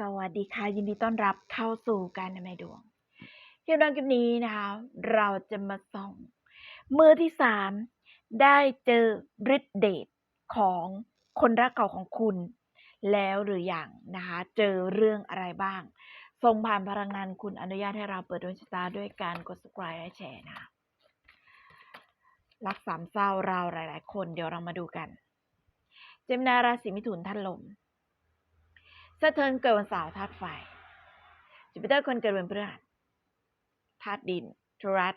สวัสดีค่ะ ยินดีต้อนรับเข้าสู่การทำนายดวงคลิปดังคลิปนี้นะคะ เราจะมาส่อง มือที่สามได้เจอฤทธิ์เดชของคนรักเก่าของคุณ แล้วหรืออยังนะคะ เจอเรื่องอะไรบ้างส่งผ่านพลังงานคุณอนุญาตให้เราเปิดดวงชะตาด้วยการกด subscribe และแชร์นะคะรักสามเศร้าเราหลาย ๆ คนเดี๋ยวเรามาดูกัน เจมินาราศีมิถุนท่านลม สะเทินเกิดวันเสาร์ธาตุไฟจูปิเตอร์คนเกิดวันพฤหัสธาตุดินทุรัส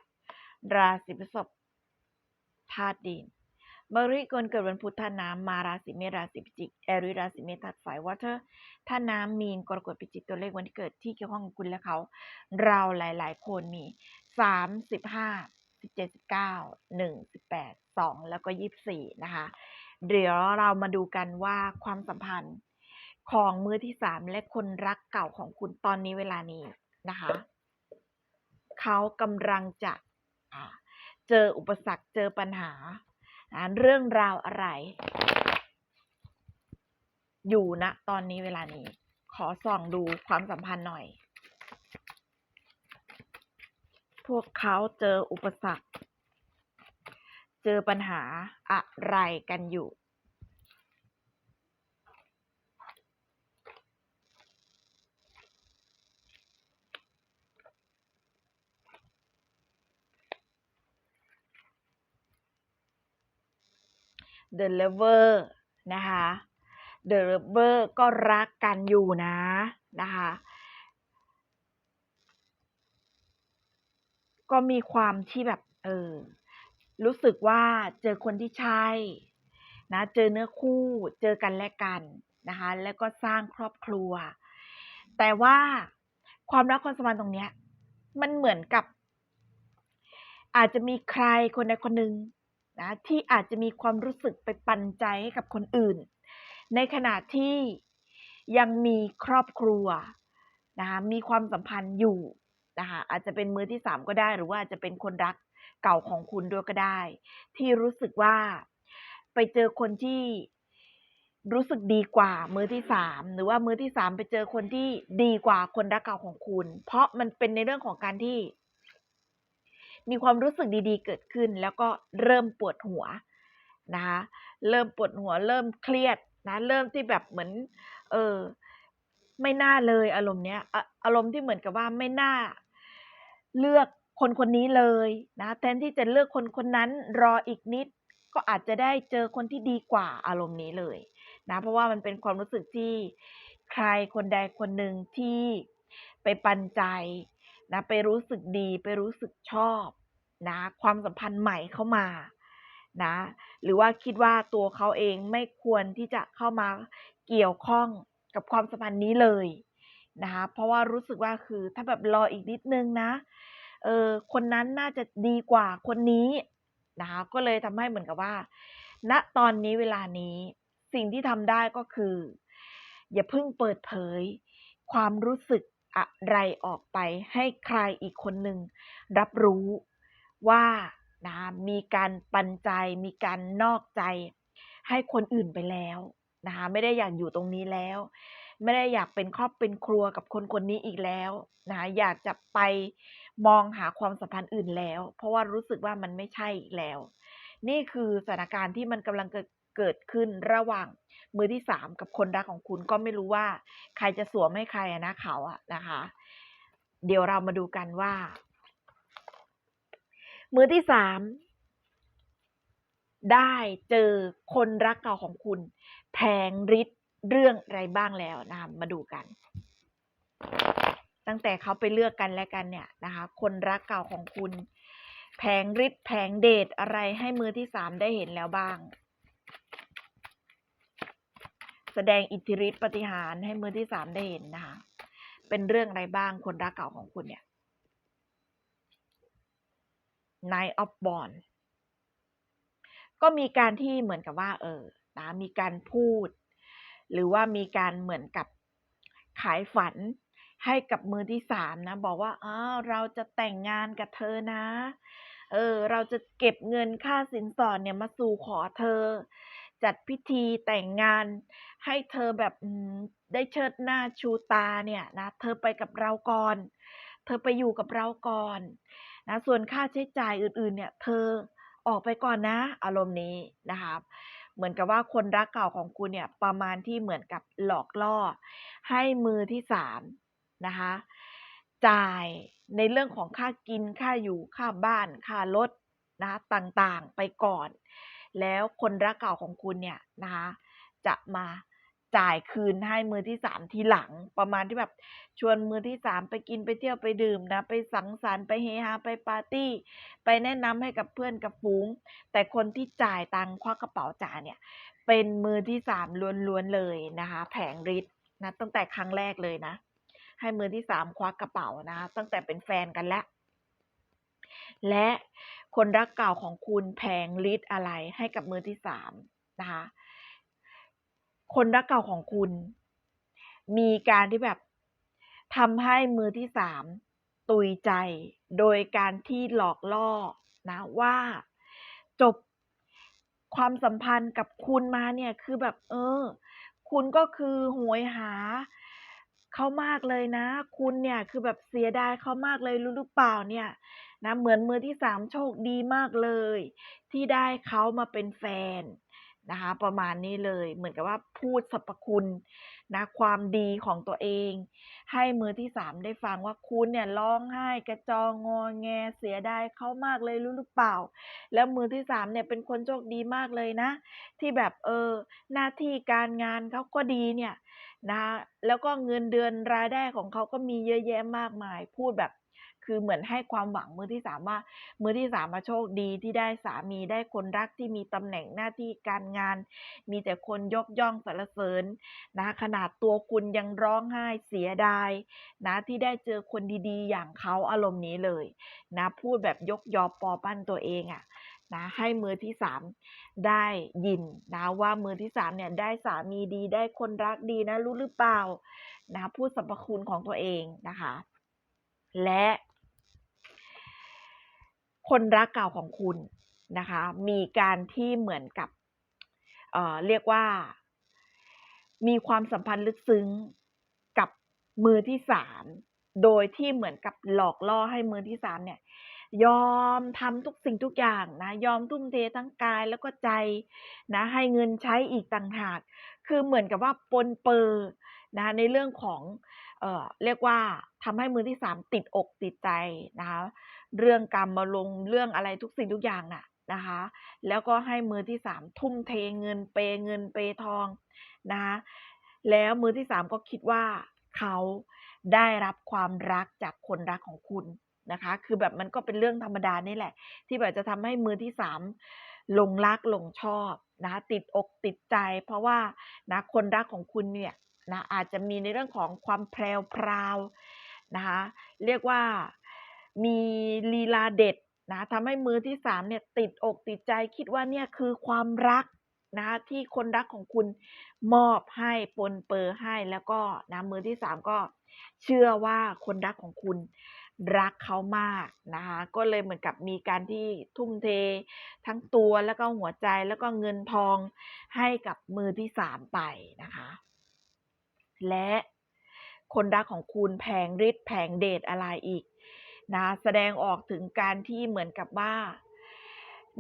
ราศีพฤษภธาตุดินมริคนเกิดวันพุธธาตุน้ำมาราศีเมษราศีพิจิกแอริราศีเมษธาตุไฟวอเตอร์ธาตุน้ำมีนกรกฎพิจิกตัวเลขวันที่เกิดที่เกี่ยวข้องกับคุณและเขา เราหลาย ๆ คนมีสามสิบห้าสิบเจ็ดสิบเก้าหนึ่งสิบแปดสองแล้วก็ยี่สิบสี่นะคะ เดี๋ยวเรามาดูกันว่าความสัมพันธ์ ของมือที่สามและคนรักเก่าของคุณตอนนี้เวลานี้นะคะ เขากำลังจะเจออุปสรรคเจอปัญหา เรื่องราวอะไร อยู่ณตอนนี้เวลานี้ ขอส่องดูความสัมพันธ์หน่อย พวกเขาเจออุปสรรค เจอปัญหาอะไรกันอยู่ The Lover นะคะ The Lover ก็รักกันอยู่นะ นะคะ ก็มีความที่แบบ เออ รู้สึกว่าเจอคนที่ใช่นะ เจอเนื้อคู่เจอกันและกันนะคะ แล้วก็สร้างครอบครัว แต่ว่าความรักความสัมพันธ์ตรงเนี้ย มันเหมือนกับ อาจจะมีใครคนใดคนหนึ่ง นะที่อาจจะมีความรู้สึกไปปันใจให้กับคนอื่น ในขณะที่ยังมีครอบครัวนะคะมีความสัมพันธ์อยู่นะคะอาจจะเป็นมือที่สามก็ได้หรือว่าอาจจะเป็นคนรักเก่าของคุณด้วยก็ได้ ที่รู้สึกว่าไปเจอคนที่รู้สึกดีกว่ามือที่สามหรือว่ามือที่สามไปเจอคนที่ดีกว่าคนรักเก่าของคุณ เพราะมันเป็นในเรื่องของการที่ มีความรู้สึกดีๆ เกิดขึ้น แล้วก็เริ่มปวดหัวนะคะเริ่มปวดหัวเริ่มเครียดนะเริ่มที่แบบเหมือน เออไม่น่าเลยอารมณ์เนี้ยออารมณ์ที่เหมือนกับว่าไม่น่า เลือกคนคนนี้เลยนะแทนที่จะเลือกคนคนนั้นรออีกนิด ก็อาจจะได้เจอคนที่ดีกว่าอารมณ์นี้เลยนะเพราะว่ามันเป็นความรู้สึกที่ใครคนใดคนหนึ่งที่ไปปันใจ นะไปรู้สึกดีไปรู้สึกชอบนะความสัมพันธ์ใหม่เข้ามานะหรือว่าคิดว่าตัวเขาเองไม่ควรที่จะเข้ามาเกี่ยวข้องกับความสัมพันธ์นี้เลยนะคะเพราะว่ารู้สึกว่าคือถ้าแบบรออีกนิดนึงนะเออคนนั้นน่าจะดีกว่าคนนี้นะคะก็เลยทำให้เหมือนกับว่าณตอนนี้เวลานี้สิ่งที่ทำได้ก็คือ อย่าเพิ่งเปิดเผย ความรู้สึก อะไรออกไปให้ใครอีกคนหนึ่งรับรู้ว่านะมีการปันใจ มีการนอกใจ ให้คนอื่นไปแล้วนะคะไม่ได้อยากอยู่ตรงนี้แล้ว ไม่ได้อยากเป็นครอบเป็นครัวกับคนคนนี้อีกแล้วนะคะอยากจะไปมองหาความสัมพันธ์อื่นแล้ว เพราะว่ารู้สึกว่ามันไม่ใช่อีกแล้ว นี่คือสถานการณ์ที่มันกำลังเกิด เกิดขึ้นระหว่างมือที่สามกับคนรักของคุณก็ไม่รู้ว่า ใครจะสวมให้ใครนะเขาอะนะคะ เดี๋ยวเรามาดูกันว่า มือที่สามได้เจอคนรักเก่าของคุณแผงฤทธิ์เรื่องอะไรบ้างแล้วนะคะมาดูกัน ตั้งแต่เขาไปเลือกกันและกันเนี่ยนะคะ คนรักเก่าของคุณ แผงฤทธิ์แผงเดชอะไรให้มือที่สามได้เห็นแล้วบ้าง แสดงอิทธิฤทธิปฏิหารให้มือที่สามได้เห็นนะคะ เป็นเรื่องอะไรบ้างคนรักเก่าของคุณเนี่ย Nine of b o n d ก็มีการที่เหมือนกับว่า เออนะมีการพูด หรือว่ามีการเหมือนกับขายฝันให้กับมือที่สามนะ บอกว่าอ้าวเราจะแต่งงานกับเธอนะ เออ เราจะเก็บเงินค่าสินสอดเนี่ยมาสู่ขอเธอ จัดพิธีแต่งงาน ให้เธอแบบได้เชิดหน้าชูตาเนี่ยนะเธอไปกับเราก่อน เธอไปอยู่กับเราก่อนนะส่วนค่าใช้จ่ายอื่นๆ เนี่ย เธอออกไปก่อนนะ อารมณ์นี้นะคะเหมือนกับว่าคนรักเก่าของคุณเนี่ยประมาณที่เหมือนกับหลอกล่อ ให้มือที่3นะคะจ่ายในเรื่องของค่ากินค่าอยู่ค่าบ้านค่ารถนะต่างๆไปก่อน แล้วคนรักเก่าของคุณเนี่ยนะคะจะมาจ่ายคืนให้มือที่3ทีหลัง ประมาณที่แบบชวนมือที่3ไปกินไปเที่ยวไปดื่มนะ ไปสังสรรค์ไปเฮฮาไปปาร์ตี้ ไปแนะนำให้กับเพื่อนกับฝูง แต่คนที่จ่ายตังค์ควักกระเป๋าจ่ายเนี่ย เป็นมือที่3ล้วนๆเลยนะคะแผงฤทธิ์นะตั้งแต่ครั้งแรกเลยนะ ให้มือที่3ควักกระเป๋านะคะตั้งแต่เป็นแฟนกันแล้ว และคนรักเก่าของคุณแผงฤทธิ์อะไรให้กับมือที่3นะคะคนรักเก่าของคุณ มีการที่แบบทำให้มือที่3ตุยใจ โดยการที่หลอกล่อนะว่าจบความสัมพันธ์กับคุณมาเนี่ยคือแบบ เออ คุณก็คือโหยหาเขามากเลยนะ คุณเนี่ยคือแบบเสียดายเขามากเลยรู้หรือเปล่าเนี่ย นะเหมือนมือที่3โชคดีมากเลย ที่ได้เขามาเป็นแฟนนะคะ ประมาณนี้เลยเหมือนกับว่าพูดสรรพคุณนะความดีของตัวเอง ให้มือที่3ได้ฟังว่าคุณเนี่ยร้องไห้กระจองงอแงเสียดายเขามากเลยรู้หรือเปล่า แล้วมือที่3เนี่ยเป็นคนโชคดีมากเลยนะ ที่แบบเออหน้าที่การงานเขาก็ดีเนี่ยนะแล้วก็เงินเดือนรายได้ของเขาก็มีเยอะแยะมากมาย พูดแบบ คือเหมือนให้ความหวังมือที่3ว่ามือที่3อะโชคดีที่ได้สามีได้คนรักที่มีตำแหน่งหน้าที่การงาน มีแต่คนยกย่องสรรเสริญนะขนาดตัวคุณยังร้องไห้เสียดายนะที่ได้เจอคนดีๆ อย่างเขาอารมณ์นี้เลยนะพูดแบบยกยอปอปั้นตัวเองอะนะให้มือที่3ได้ยินนะว่ามือที่3เนี่ยได้สามีดีได้คนรักดีนะรู้หรือเปล่านะพูดสรรพคุณของตัวเองนะคะ และ คนรักเก่าของคุณนะคะ มีการที่เหมือนกับเเรียกว่า มีความสัมพันธ์ลึกซึ้งกับมือที่3โดยที่เหมือนกับหลอกล่อให้มือที่3เนี่ย ยอมทำทุกสิ่งทุกอย่างนะ ยอมทุ่มเททั้งกายแล้วก็ใจนะ ให้เงินใช้อีกต่างหาก คือเหมือนกับว่าปนเปื้อนะคะในเรื่องของ เอ่อเรียกว่าทำให้มือที่3ติดอกติดใจนะคะเรื่องกามมารมณ์เรื่องอะไรทุกสิ่งทุกอย่างน่ะนะคะแล้วก็ให้มือที่3ทุ่มเทเงินเปยเงินเปยทองนะคะแล้วมือที่3ก็คิดว่าเขาได้รับความรักจากคนรักของคุณนะคะ คือแบบมันก็เป็นเรื่องธรรมดานี่แหละ ที่แบบจะทำให้มือที่3หลงรักหลงชอบนะคะติดอกติดใจ เพราะว่านะคนรักของคุณเนี่ย นะอาจจะมีในเรื่องของความแพรวๆนะคะเรียกว่ามีลีลาเด็ดนะทำให้มือที่3เนี่ยติดอกติดใจคิดว่าเนี่ยคือความรักนะคะที่คนรักของคุณมอบให้ปนเปื้อให้แล้วก็นะมือที่3ก็เชื่อว่าคนรักของคุณรักเขามากนะคะก็เลยเหมือนกับมีการที่ทุ่มเททั้งตัวแล้วก็หัวใจแล้วก็เงินทองให้กับมือที่3ไปนะคะ และคนรักของคุณแผงฤทธิ์แผงเดชอะไรอีกนะแสดงออกถึงการที่เหมือนกับว่า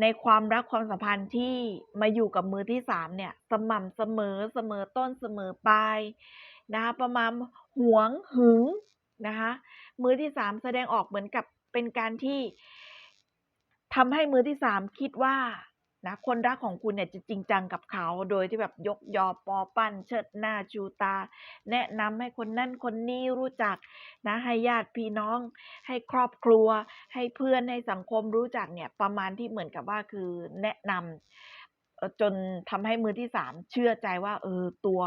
ในความรักความสัมพันธ์ที่มาอยู่กับมือที่3เนี่ย สม่ำเสมอเสมอต้นเสมอปลายนะคะประมาณหวงหึงนะคะมือที่3แสดงออกเหมือนกับเป็นการที่ทำให้มือที่3คิดว่า นะคนรักของคุณเนี่ยจะจริงจังกับเขา โดยที่แบบยกยอปอปั้น เชิดหน้าชูตา แนะนำให้คนนั่นคนนี้รู้จักนะให้ญาติพี่น้อง ให้ครอบครัว ให้เพื่อนให้สังคมรู้จักเนี่ยประมาณที่เหมือนกับว่าคือแนะนำเอ่อจนทำให้มือที่3เชื่อใจว่าเออตัว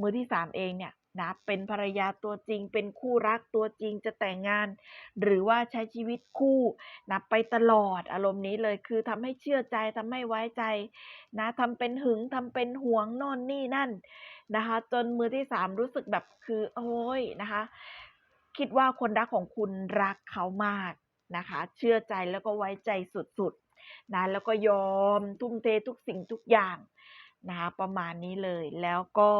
มือที่3เองเนี่ย นะเป็นภรรยาตัวจริง เป็นคู่รักตัวจริงจะแต่งงาน หรือว่าใช้ชีวิตคู่นะไปตลอดอารมณ์นี้เลยคือทำให้เชื่อใจทำให้ไว้ใจนะทำเป็นหึงทำเป็นหวงน่นนี่นั่นนะคะ จนมือที่3รู้สึกแบบคือโอ๊ยนะคะ คิดว่าคนรักของคุณรักเขามากนะคะ เชื่อใจแล้วก็ไว้ใจสุดๆนะแล้วก็ยอมทุ่มเททุกสิ่งทุกอย่างนะคะประมาณนี้เลยแล้วก็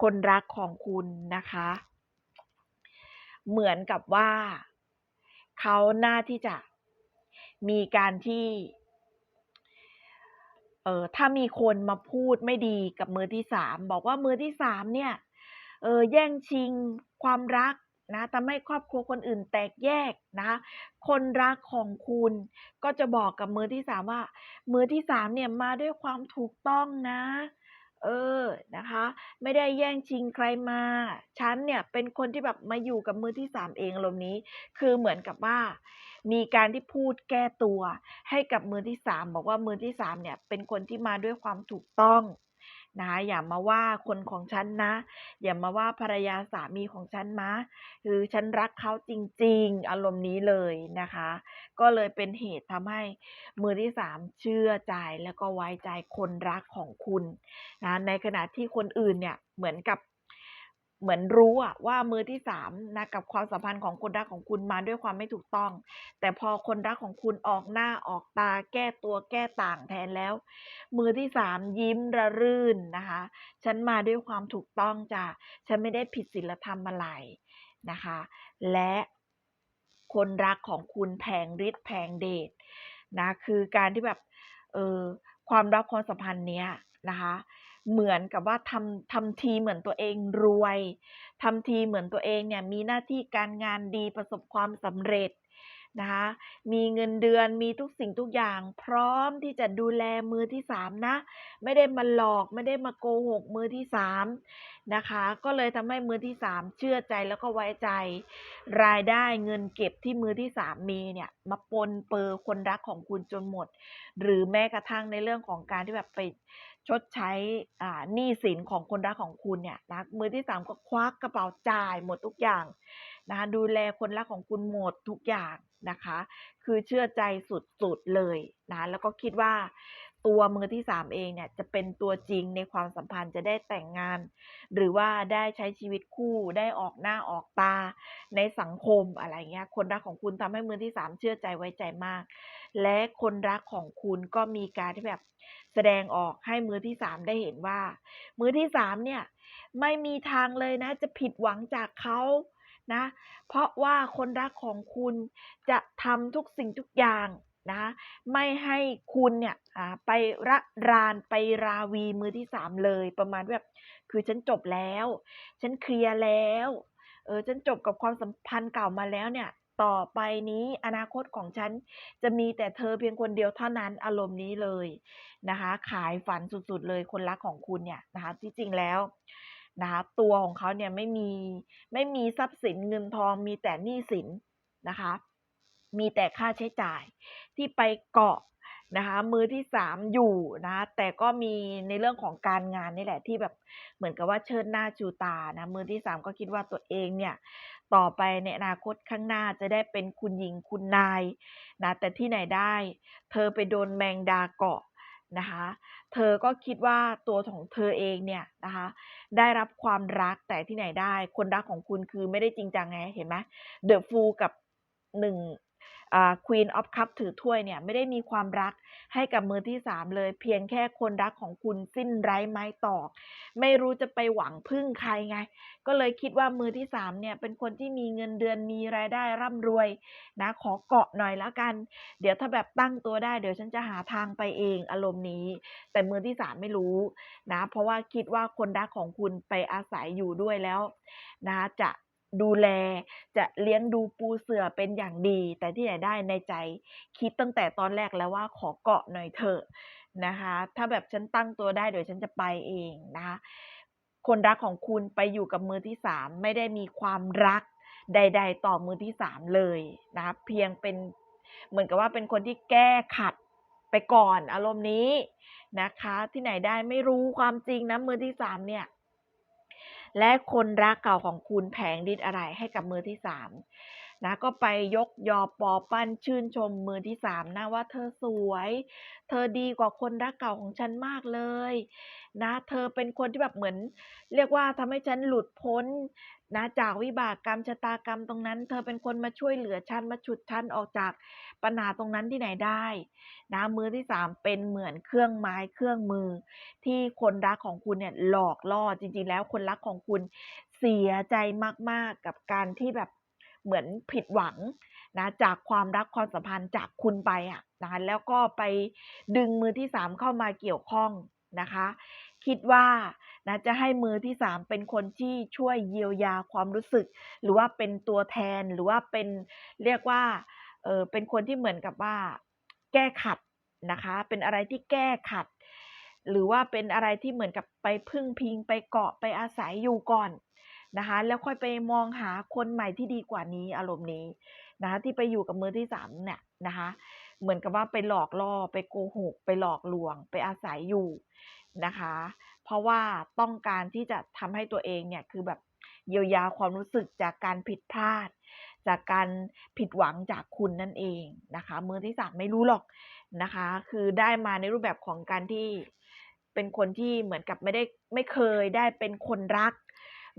คนรักของคุณนะคะ เหมือนกับว่า เขาน่าที่จะมีการที่เอ่อถ้ามีคนมาพูดไม่ดีกับมือที่3บอกว่ามือที่3เนี่ยเออแย่งชิงความรักนะทำให้ครอบครัวคนอื่นแตกแยกนะคนรักของคุณก็จะบอกกับมือที่3ว่า มือที่3เนี่ยมาด้วยความถูกต้องนะ เออนะคะ ไม่ได้แย่งชิงใครมาฉันเนี่ยเป็นคนที่แบบมาอยู่กับมือที่สามเองอารมณ์นี้ คือเหมือนกับว่า มีการที่พูดแก้ตัว ให้กับมือที่สามบอกว่ามือที่สามเนี่ยเป็นคนที่มาด้วยความถูกต้อง นะคะอย่ามาว่าคนของฉันนะ อย่ามาว่าภรรยาสามีของฉันมะคือฉันรักเขาจริง ๆ อารมณ์นี้เลยนะคะ ก็เลยเป็นเหตุทำให้มือที่สามเชื่อใจแล้วก็ไว้ใจคนรักของคุณนะในขณะที่คนอื่นเนี่ยเหมือนกับ เหมือนรู้อะว่ามือที่3นะกับความสัมพันธ์ของคนรักของคุณมาด้วยความไม่ถูกต้อง แต่พอคนรักของคุณออกหน้าออกตาแก้ตัวแก้ต่างแทนแล้ว มือที่3ยิ้มระรื่นนะคะ ฉันมาด้วยความถูกต้องจ้ะฉันไม่ได้ผิดศีลธรรมอะไรนะคะ และคนรักของคุณแผงฤทธิ์แผงเดชนะคือการที่แบบเออความรักความสัมพันธ์เนี้ยนะคะ เหมือนกับว่าทำทำทีเหมือนตัวเองรวยทำทีเหมือนตัวเองเนี่ยมีหน้าที่การงานดีประสบความสำเร็จนะคะมีเงินเดือนมีทุกสิ่งทุกอย่าง พร้อมที่จะดูแลมือที่3นะ ไม่ได้มาหลอกไม่ได้มาโกหกมือที่3นะคะ ก็เลยทำให้มือที่3เชื่อใจแล้วก็ไว้ใจ รายได้เงินเก็บที่มือที่3มีเนี่ยมาปนเปื้อคนรักของคุณจนหมด หรือแม้กระทั่งในเรื่องของการที่แบบไป ชดใช้หนี้สินของคนรักของคุณเนี่ยนะมือที่สามก็ควักกระเป๋าจ่ายหมดทุกอย่างนะคะดูแลคนรักของคุณหมดทุกอย่างนะคะ คือเชื่อใจสุดๆเลยนะแล้วก็คิดว่า ตัวมือที่3เองเนี่ยจะเป็นตัวจริงในความสัมพันธ์จะได้แต่งงาน หรือว่าได้ใช้ชีวิตคู่ได้ออกหน้าออกตาในสังคมอะไรเงี้ยคนรักของคุณทำให้มือที่3เชื่อใจไว้ใจมาก และคนรักของคุณก็มีการที่แบบแสดงออกให้มือที่3ได้เห็นว่า มือที่3เนี่ยไม่มีทางเลยนะ จะผิดหวังจากเขานะ เพราะว่าคนรักของคุณจะทำทุกสิ่งทุกอย่าง นะคะไม่ให้คุณเนี่ยไประรานไปราวีมือที่3เลยประมาณแบบคือฉันจบแล้ว ฉันเคลียร์แล้วเออฉันจบกับความสัมพันธ์เก่ามาแล้วเนี่ย ต่อไปนี้อนาคตของฉันจะมีแต่เธอเพียงคนเดียวเท่านั้นอารมณ์นี้เลยนะคะ ขายฝันสุดๆเลยคนรักของคุณเนี่ยนะคะที่จริงแล้วนะคะตัวของเขาเนี่ยไม่มีไม่มีทรัพย์สินเงินทองมีแต่หนี้สินนะคะ มีแต่ค่าใช้จ่ายที่ไปเกาะนะคะมือที่3อยู่นะแต่ก็มีในเรื่องของการงานนี่แหละที่แบบเหมือนกับว่าเชิดหน้าชูตานะมือที่3ก็คิดว่าตัวเองเนี่ยต่อไปในอนาคตข้างหน้าจะได้เป็นคุณหญิงคุณนายนะแต่ที่ไหนได้ เธอไปโดนแมงดาเกาะนะคะเธอก็คิดว่าตัวของเธอเองเนี่ยนะคะได้รับความรักแต่ที่ไหนได้ คนรักของคุณคือไม่ได้จริงจังไงเห็นไหม The Fool กับหนึ่ง 1อ่า Queen of Cup ถือถ้วยเนี่ย ไม่ได้มีความรักให้กับมือที่3เลย เพียงแค่คนรักของคุณสิ้นไร้ไม้ตอก ไม่รู้จะไปหวังพึ่งใครไง ก็เลยคิดว่ามือที่3เนี่ยเป็นคนที่มีเงินเดือนมีรายได้ร่ำรวยนะขอเกาะหน่อยแล้วกัน เดี๋ยวถ้าแบบตั้งตัวได้เดี๋ยวฉันจะหาทางไปเองอารมณ์นี้ แต่มือที่3ไม่รู้นะเพราะว่าคิดว่าคนรักของคุณไปอาศัยอยู่ด้วยแล้วนะจะ ดูแล จะเลี้ยงดูปูเสือเป็นอย่างดี แต่ที่ไหนได้ในใจคิดตั้งแต่ตอนแรกแล้วว่าขอเกาะหน่อยเถอะนะคะ ถ้าแบบฉันตั้งตัวได้เดี๋ยวฉันจะไปเองนะคะ คนรักของคุณไปอยู่กับมือที่3ไม่ได้มีความรักใด ๆ ต่อมือที่3เลยนะคะเพียงเป็นเหมือนกับว่าเป็นคนที่แก้ขัดไปก่อนอารมณ์นี้นะคะ ที่ไหนได้ไม่รู้ความจริงนะมือที่3เนี่ย และคนรักเก่าของคุณแผงดิษอะไรให้กับมือที่สาม นะก็ไปยกยอปอปั้นชื่นชมมือที่สามนะว่าเธอสวย เธอดีกว่าคนรักเก่าของฉันมากเลย นะ เธอเป็นคนที่แบบเหมือน เรียกว่าทำให้ฉันหลุดพ้นนะจากวิบากกรรมชะตากรรมตรงนั้น เธอเป็นคนมาช่วยเหลือฉันมาฉุดฉันออกจากปัญหาตรงนั้นที่ไหนได้นะมือที่สามเป็นเหมือนเครื่องไม้เครื่องมือ ที่คนรักของคุณเนี่ยหลอกล่อจริงๆ แล้วคนรักของคุณเสียใจมากๆกับการที่แบบ เหมือนผิดหวังนะจากความรักความสัมพันธ์จากคุณไปอะนะคะแล้วก็ไปดึงมือที่สามเข้ามาเกี่ยวข้องนะคะ คิดว่านะจะให้มือที่สามเป็นคนที่ช่วยเยียวยาความรู้สึก หรือว่าเป็นตัวแทนหรือว่าเป็นเรียกว่าเออเป็นคนที่เหมือนกับว่า แก้ขัดนะคะ เป็นอะไรที่แก้ขัด หรือว่าเป็นอะไรที่เหมือนกับไปพึ่งพิงไปเกาะไปอาศัยอยู่ก่อน นะคะ แล้วค่อยไปมองหาคนใหม่ที่ดีกว่านี้อารมณ์นี้นะคะที่ไปอยู่กับมือที่สามเนี่ยนะคะ เหมือนกับว่าไปหลอกล่อไปโกหก ไปหลอกลวง ไปอาศัยอยู่นะคะ เพราะว่าต้องการที่จะทำให้ตัวเองเนี่ยคือแบบเยียวยาความรู้สึกจากการผิดพลาด จากการผิดหวังจากคุณนั่นเองนะคะ มือที่สามไม่รู้หรอกนะคะ คือได้มาในรูปแบบของการที่เป็นคนที่เหมือนกับไม่ได้ไม่เคยได้เป็นคนรัก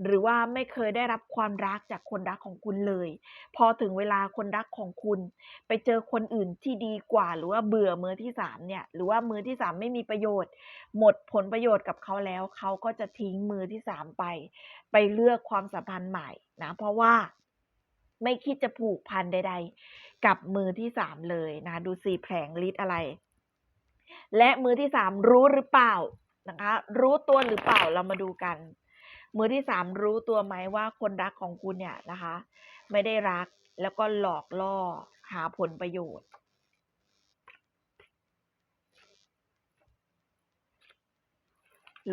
หรือว่าไม่เคยได้รับความรักจากคนรักของคุณเลย พอถึงเวลาคนรักของคุณ ไปเจอคนอื่นที่ดีกว่า หรือว่าเบื่อมือที่สามเนี่ย หรือว่ามือที่สามไม่มีประโยชน์ หมดผลประโยชน์กับเขาแล้ว เขาก็จะทิ้งมือที่สามไป ไปเลือกความสัมพันธ์ใหม่นะเพราะว่าไม่คิดจะผูกพันใด ๆ กับมือที่สามเลยนะ ดูสิแผลงฤทธิ์อะไร และมือที่สามรู้หรือเปล่านะคะ รู้ตัวหรือเปล่าเรามาดูกัน มือที่สามรู้ตัวไหมว่าคนรักของคุณเนี่ยนะคะ ไม่ได้รักแล้วก็หลอกล่อหาผลประโยชน์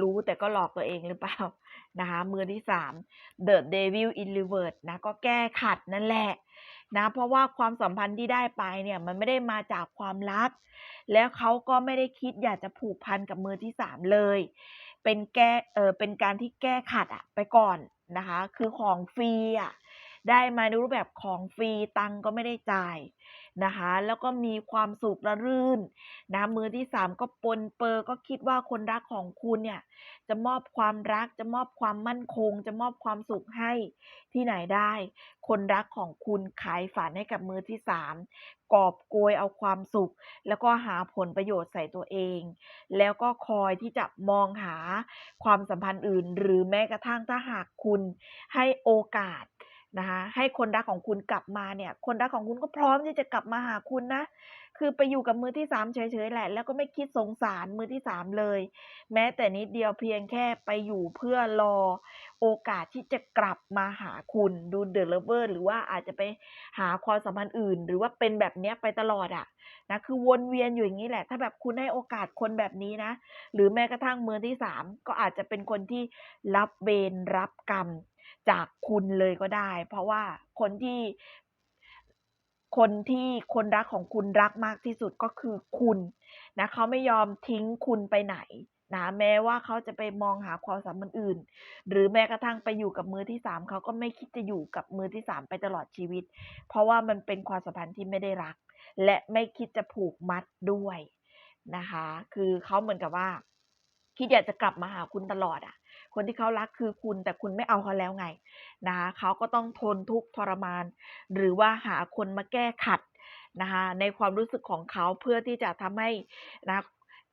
รู้แต่ก็หลอกตัวเองหรือเปล่านะคะมือที่สาม The Devil in Reverse นะก็แก้ขัดนั่นแหละนะเพราะว่าความสัมพันธ์ที่ได้ไปเนี่ยมันไม่ได้มาจากความรัก แล้วเขาก็ไม่ได้คิดอยากจะผูกพันกับมือที่สามเลย เป็นแก้เออเป็นการที่แก้ขัดอะไปก่อนนะคะ คือของฟรีอะ ได้มาในรูปแบบของฟรีตังก็ไม่ได้จ่ายนะคะ แล้วก็มีความสุขระรื่นนะมือที่สามก็ปนเปอร์ก็คิดว่าคนรักของคุณเนี่ยจะมอบความรักจะมอบความมั่นคง จะมอบความสุขให้ที่ไหนได้ คนรักของคุณขายฝันให้กับมือที่สามกอบโกยเอาความสุข แล้วก็หาผลประโยชน์ใส่ตัวเอง แล้วก็คอยที่จะมองหาความสัมพันธ์อื่น หรือแม้กระทั่งถ้าหากคุณให้โอกาส นะคะให้คนรักของคุณกลับมาเนี่ย คนรักของคุณก็พร้อมที่จะกลับมาหาคุณนะ คือไปอยู่กับมือที่สามเฉยๆแหละ แล้วก็ไม่คิดสงสารมือที่สามเลย แม้แต่นิดเดียวเพียงแค่ไปอยู่เพื่อรอโอกาสที่จะกลับมาหาคุณดูเดอะเลเวอร์หรือว่าอาจจะไปหาความสัมพันธ์อื่น หรือว่าเป็นแบบเนี้ยไปตลอดอะนะคือวนเวียนอยู่อย่างนี้แหละ ถ้าแบบคุณให้โอกาสคนแบบนี้นะ หรือแม้กระทั่งมือที่สามก็อาจจะเป็นคนที่รับเวรรับกรรม จากคุณเลยก็ได้ เพราะว่าคนที่คนที่คนรักของคุณรักมากที่สุดก็คือคุณนะเขาไม่ยอมทิ้งคุณไปไหนนะแม้ว่าเขาจะไปมองหาความสัมพันธ์อื่น หรือแม้กระทั่งไปอยู่กับมือที่สามเขาก็ไม่คิดจะอยู่กับมือที่สามไปตลอดชีวิต เพราะว่ามันเป็นความสัมพันธ์ที่ไม่ได้รัก และไม่คิดจะผูกมัดด้วยนะคะ คือเขาเหมือนกับว่า คิดอยากจะกลับมาหาคุณตลอดอะ่ะ คนที่เขารักคือคุณแต่คุณไม่เอาเขาแล้วไงนะคะเขาก็ต้องทนทุกข์ทรมาน หรือว่าหาคนมาแก้ขัดนะคะในความรู้สึกของเขาเพื่อที่จะทำให้นะ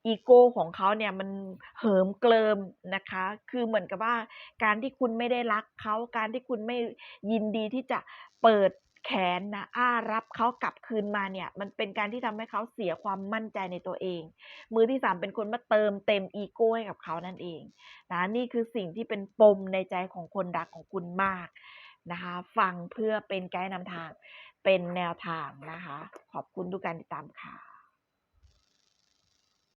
อีโก้ของเขาเนี่ยมันเหิมเกลิมนะคะ คือเหมือนกับว่าการที่คุณไม่ได้รักเขา การที่คุณไม่ยินดีที่จะเปิด แขนนะอ้ารับเขากลับคืนมาเนี่ย มันเป็นการที่ทำให้เขาเสียความมั่นใจในตัวเอง มือที่สามเป็นคนมาเติมเต็มอีโก้ให้กับเขานั่นเองนะนี่คือสิ่งที่เป็นปมในใจของคนรักของคุณมากนะคะ ฟังเพื่อเป็นไกด์นำทางเป็นแนวทางนะคะ ขอบคุณทุกการติดตามค่ะ